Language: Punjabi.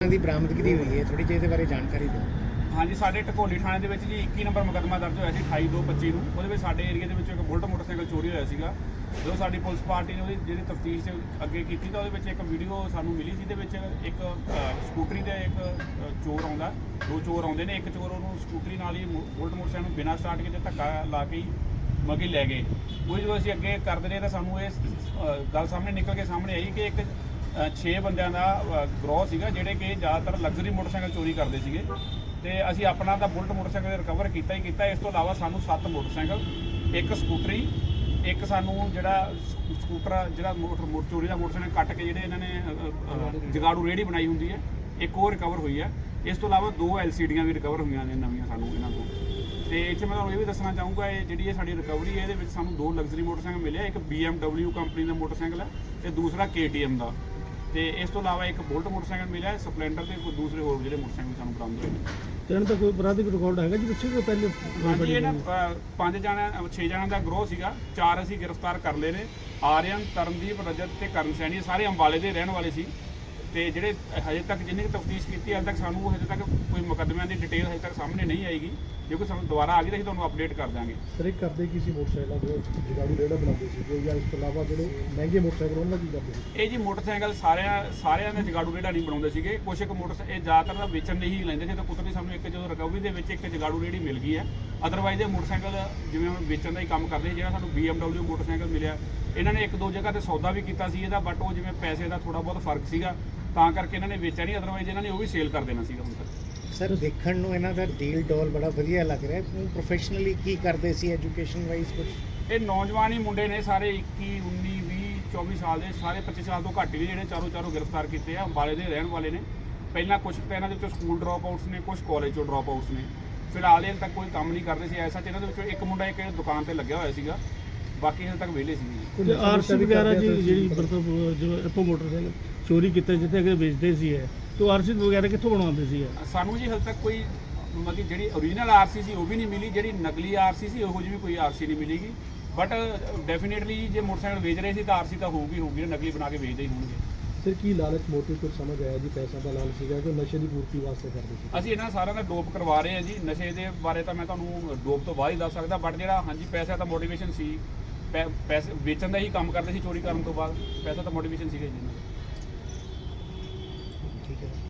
ਦੀ ਬਰਾਮਦਗੀ ਹੋਈ ਹੈ? ਥੋੜੀ ਜਿਹੀ ਇਹਦੇ ਬਾਰੇ ਜਾਣਕਾਰੀ ਦਿਓ। ਹਾਂਜੀ ਸਾਡੇ ਟਕੋਲੀ ਥਾਣੇ ਦੇ ਵਿੱਚ ਜੀ 21 ਨੰਬਰ ਮੁਕੱਦਮਾ ਦਰਜ ਹੋਇਆ ਸੀ 28225 ਨੂੰ। ਉਹਦੇ ਵਿੱਚ ਸਾਡੇ ਏਰੀਆ ਦੇ ਵਿੱਚ ਇੱਕ ਬੁਲਟ ਮੋਟਰਸਾਈਕਲ ਚੋਰੀ ਹੋਇਆ ਸੀਗਾ। ਜਦੋਂ ਸਾਡੀ ਪੁਲਿਸ ਪਾਰਟੀ ਨੇ ਉਹਦੀ ਜਿਹੜੀ ਤਫਤੀਸ਼ ਅੱਗੇ ਕੀਤੀ ਤਾਂ ਉਹਦੇ ਵਿੱਚ ਇੱਕ ਵੀਡੀਓ ਸਾਨੂੰ ਮਿਲੀ ਜਿਹਦੇ ਵਿੱਚ ਇੱਕ ਅ, ਸਕੂਟਰੀ ਤੇ ਇੱਕ ਅ, ਚੋਰ ਆਉਂਦਾ। ਦੋ ਚੋਰ ਆਉਂਦੇ ਨੇ ਇੱਕ ਚੋਰ ਉਹਨੂੰ ਸਕੂਟਰੀ ਨਾਲ ਹੀ ਮੋ- ਬੁਲਟ ਮੋਟਰਸਾਈਕਲ ਨੂੰ ਬਿਨਾਂ ਸਟਾਰਟ ਕੀਤੇ ਧੱਕਾ ਲਾ ਕੇ ਹੀ ਮਗੀ ਲੈ ਗਏ। ਉਹ ਜਦੋਂ ਅਸੀਂ ਅੱਗੇ ਕਰਦੇ ਰਹੇ ਤਾਂ ਸਾਨੂੰ ਇਹ ਅ, ਗੱਲ ਸਾਹਮਣੇ ਨਿਕਲ ਕੇ ਸਾਹਮਣੇ ਆਈ ਕਿ ਇੱਕ 6 ਬੰਦਿਆਂ ਦਾ ਗਰੋਹ ਸੀਗਾ, ਜਿਹੜੇ ਕਿ ਜ਼ਿਆਦਾਤਰ ਲਗਜ਼ਰੀ ਮੋਟਰਸਾਈਕਲ ਚੋਰੀ ਕਰਦੇ ਸੀਗੇ। ਤੇ ਅਸੀਂ ਆਪਣਾ ਤਾਂ ਬੁਲਟ ਮੋਟਰਸਾਈਕਲ ਰਿਕਵਰ ਕੀਤਾ ਹੀ ਕੀਤਾ। ਇਸ ਤੋਂ ਇਲਾਵਾ ਸਾਨੂੰ 7 ਮੋਟਰਸਾਈਕਲ, ਇੱਕ ਸਕੂਟਰੀ, ਇੱਕ ਸਾਨੂੰ ਜਿਹੜਾ ਸ- ਸਕੂਟਰ, ਜਿਹੜਾ ਮੋਟਰ ਮੋਟਰ ਚੋਰੀ ਦਾ ਮੋਟਰਸਾਈਕਲ ਕੱਟ ਕੇ ਜਿਹੜੇ ਇਹਨਾਂ ਨੇ ਜਗਾੜੂ ਰੇੜੀ ਬਣਾਈ ਹੁੰਦੀ ਹੈ, ਇੱਕ ਉਹ ਰਿਕਵਰ ਹੋਈ ਹੈ। ਇਸ ਤੋਂ ਇਲਾਵਾ ਦੋ ਐਲਸੀਡੀਆਂ ਵੀ ਰਿਕਵਰ ਹੋਈਆਂ ਨੇ ਨਵੀਆਂ ਸਾਨੂੰ ਇਹਨਾਂ ਤੋਂ। ਤੇ ਇੱਥੇ ਮੈਂ ਤੁਹਾਨੂੰ ਇਹ ਵੀ ਦੱਸਣਾ ਚਾਹੂੰਗਾ, ਇਹ ਜਿਹੜੀ ਇਹ ਸਾਡੀ ਰਿਕਵਰੀ ਹੈ, ਇਹਦੇ ਵਿੱਚ ਸਾਨੂੰ ਦੋ ਲਗਜ਼ਰੀ ਮੋਟਰਸਾਈਕਲ ਮਿਲਿਆ ਇੱਕ BMW ਕੰਪਨੀ ਦਾ ਮੋਟਰਸਾਈਕਲ ਹੈ ਤੇ ਦੂਸਰਾ KTM ਦਾ। ਤੇ ਇਸ ਤੋਂ ਇਲਾਵਾ ਇੱਕ ਬੁਲਟ ਮੋਟਰਸਾਈਕਲ ਮਿਲਿਆ ਸਪਲੈਂਡਰ ਤੇ ਕੋਈ ਦੂਸਰੇ ਹੋਰ ਜਿਹੜੇ ਮੋਟਰਸਾਈਕਲ ਸਾਨੂੰ ਬਰਾਮਦ ਹੋਏ ਨੇ। ਤੇ ਇਹਨਾਂ ਦਾ ਕੋਈ ਅਪਰਾਧਿਕ ਰਿਕਾਰਡ ਹੈਗਾ ਜੀ ਪਿੱਛੇ ਕੋਈ ਪਹਿਲੇ ਹਾਂਜੀ ਇਹ ਨਾ? ਪੰਜ ਜਣਿਆਂ ਛੇ ਜਣਿਆਂ ਦਾ ਗਰੋਹ ਸੀਗਾ ਚਾਰ ਅਸੀਂ ਗ੍ਰਿਫਤਾਰ ਕਰ ਲਏ ਨੇ। ਆਰਿਅਨ ਤਰਨਦੀਪ ਰਜਤ ਤੇ ਕਰਨ ਸੈਣੀ ਇਹ ਸਾਰੇ ਅੰਬਾਲੇ ਦੇ ਰਹਿਣ ਵਾਲੇ ਸੀ। ਤੇ ਜਿਹੜੇ ਹਜੇ ਤੱਕ ਜਿੰਨੀ ਤਫਤੀਸ਼ ਕੀਤੀ ਹਜੇ ਤੱਕ ਸਾਨੂੰ ਹਜੇ ਤੱਕ ਕੋਈ ਮੁਕੱਦਮਿਆਂ ਦੀ ਡਿਟੇਲ ਹਜੇ ਤੱਕ ਸਾਹਮਣੇ ਨਹੀਂ ਆਏਗੀ। ਜੇ ਕੋਈ ਸਾਨੂੰ ਦੁਬਾਰਾ ਆ ਗਈ ਤਾਂ ਅਸੀਂ ਤੁਹਾਨੂੰ ਅਪਡੇਟ ਕਰ ਦਾਂਗੇ ਸਰ ਇਹ ਕਰਦੇ ਕੀ ਸੀ ਮੋਟਰਸਾਈਕਲ ਜੋ ਜਗਾੜੂ ਰੇੜਾ ਬਣਾਉਂਦੇ ਸੀ ਜਾਂ ਇਸ ਤੋਂ ਇਲਾਵਾ ਜਿਹੜੇ ਮਹਿੰਗੇ ਮੋਟਰਸਾਈਕਲ ਉਹਨਾਂ ਦਾ ਕੀ ਕਰਦੇ ਸੀ? ਇਹ ਜੀ ਮੋਟਰਸਾਈਕਲ ਸਾਰਿਆਂ ਸਾਰਿਆਂ ਦੇ ਜਗਾੜੂ ਰੇੜਾ ਨਹੀਂ ਬਣਾਉਂਦੇ ਸੀਗੇ। ਕੁਛ ਇੱਕ ਮੋਟਰ ਇਹ ਜ਼ਿਆਦਾਤਰ ਤਾਂ ਵੇਚਣ ਲਈ ਹੀ ਲੈਂਦੇ ਸੀ ਤਾਂ ਕੁਦਰਤੀ ਸਾਨੂੰ ਇੱਕ ਜਦੋਂ ਰਿਕਵਰੀ ਦੇ ਵਿੱਚ ਇੱਕ ਜਗਾੜੂ ਰੇੜੀ ਮਿਲ ਗਈ ਹੈ। ਅਦਰਵਾਈਜ਼ ਇਹ ਮੋਟਰਸਾਈਕਲ ਜਿਵੇਂ ਹੁਣ ਵੇਚਣ ਦਾ ਹੀ ਕੰਮ ਕਰਦੇ ਜਿਹੜਾ ਸਾਨੂੰ BMW ਮੋਟਰਸਾਈਕਲ ਮਿਲਿਆ। ਇਹਨਾਂ ਨੇ ਇੱਕ ਦੋ ਜਗ੍ਹਾ ਤੇ ਸੌਦਾ ਵੀ ਕੀਤਾ ਸੀ ਇਹਦਾ ਬਟ ਉਹ ਜਿਵੇਂ ਪੈਸੇ ਦਾ ਥੋੜਾ ਬਹੁਤ ਫ਼ਰਕ ਸੀਗਾ ਤਾਂ ਕਰਕੇ ਇਹਨਾਂ ਨੇ ਵੇਚਿਆ ਨਹੀਂ। ਅਦਰਵਾਈਜ਼ ਇਹਨਾਂ ਨੇ ਉਹ ਵੀ ਸੇਲ ਕਰ ਦੇਣਾ ਸੀਗਾ ਹੁਣ ਤੱਕ। ਸਰ ਦੇਖਣ ਨੂੰ ਇਹਨਾਂ ਦਾ ਡੀਲ ਡੋਲ ਬੜਾ ਵਧੀਆ ਲੱਗ ਰਿਹਾ। ਪ੍ਰੋਫੈਸ਼ਨਲੀ ਕੀ ਕਰਦੇ ਸੀ ਐਜੂਕੇਸ਼ਨ ਵਾਈਜ਼ ਕੁਝ ਇਹ ਨੌਜਵਾਨ ਹੀ ਮੁੰਡੇ ਨੇ ਸਾਰੇ 21 19 20 24 ਸਾਲ ਦੇ ਸਾਰੇ 25 ਸਾਲ ਤੋਂ ਘੱਟ ਹੀ ਨੇ ਜਿਹੜੇ ਚਾਰੋਂ ਚਾਰੋਂ ਗ੍ਰਿਫਤਾਰ ਕੀਤੇ ਆ ਅੰਬਾਲੇ ਦੇ ਰਹਿਣ ਵਾਲੇ ਨੇ। ਪਹਿਲਾਂ ਕੁਝ ਤਾਂ ਇਹਨਾਂ ਦੇ ਵਿੱਚੋਂ ਸਕੂਲ ਡ੍ਰੌਪ ਆਊਟਸ ਨੇ ਕੁਝ ਕਾਲਜ ਚੋਂ ਡ੍ਰੌਪ ਆਊਟਸ ਨੇ। ਫਿਲਹਾਲ ਇਹ ਤੱਕ ਕੋਈ ਕੰਮ ਨਹੀਂ ਕਰਦੇ ਸੀ। ਐਸਾ ਇਹਨਾਂ ਦੇ ਵਿੱਚੋਂ ਇੱਕ ਮੁੰਡਾ ਇੱਕ ਦੁਕਾਨ ਤੇ ਲੱਗਿਆ ਹੋਇਆ ਸੀਗਾ। ਬਾਕੀ ਹਜੇ ਤੱਕ ਵਿਹਲੇ ਸੀ। ਆਰਸੀ ਵਗੈਰਾ ਜੀ ਜਿਹੜੀ ਮਤਲਬ ਜੋ ਆਪੋ ਮੋਟਰਸਾਈਕਲ ਚੋਰੀ ਕੀਤੇ ਜਿੱਥੇ ਅਗੇ ਵੇਚਦੇ ਸੀ ਇਹ। ਤੋਂ ਆਰਸੀ ਵਗੈਰਾ ਕਿੱਥੋਂ ਬਣਵਾਉਂਦੇ ਸੀ ਸਾਨੂੰ ਜੀ ਹਜੇ ਤੱਕ ਕੋਈ ਮਤਲਬ ਕਿ ਜਿਹੜੀ ਓਰੀਜਨਲ ਆਰਸੀ ਸੀ ਉਹ ਵੀ ਨਹੀਂ ਮਿਲੀ ਜਿਹੜੀ ਨਕਲੀ ਆਰਸੀ ਸੀ ਉਹੋ ਜਿਹੀ ਵੀ ਕੋਈ ਆਰਸੀ ਨਹੀਂ ਮਿਲੇਗੀ। ਬਟ ਡੈਫੀਨੇਟਲੀ ਜੇ ਮੋਟਰਸਾਈਕਲ ਵੇਚ ਰਹੇ ਸੀ ਤਾਂ ਆਰਸੀ ਤਾਂ ਹੋਊਗੀ ਹੋਊਗੀ ਨਕਲੀ ਬਣਾ ਕੇ ਵੇਚਦੇ ਹੀ ਹੋਣਗੇ। ਸਰ ਕੀ ਲਾਲਚ ਮੋਟਿਵ ਕੁਝ ਸਮਝ ਆਇਆ ਜੀ ਪੈਸਾ ਦਾ ਲਾਲਚ ਸੀਗਾ ਕਿ ਨਸ਼ੇ ਦੀ ਪੂਰਤੀ ਵਾਸਤੇ ਕਰਦੇ ਸੀ? ਅਸੀਂ ਇਹਨਾਂ ਸਾਰਿਆਂ ਦਾ ਡੋਪ ਕਰਵਾ ਰਹੇ ਹਾਂ ਜੀ। ਨਸ਼ੇ ਦੇ ਬਾਰੇ ਤਾਂ ਮੈਂ ਤੁਹਾਨੂੰ ਡੋਪ ਤੋਂ ਬਾਅਦ ਹੀ ਦੱਸ ਸਕਦਾ ਬਟ ਜਿਹੜਾ ਹਾਂਜੀ ਪੈਸਾ ਤਾਂ ਮੋਟੀਵੇਸ਼ਨ ਸੀ ਪੈ- ਪੈਸੇ ਵੇਚਣ ਦਾ ਹੀ ਕੰਮ ਕਰਦੇ ਸੀ ਚੋਰੀ ਕਰਨ ਤੋਂ ਬਾਅਦ ਪੈਸਾ ਤਾਂ ਮੋਟੀਵੇਸ਼ਨ ਸੀਗਾ ਜੀ ঠিক আছে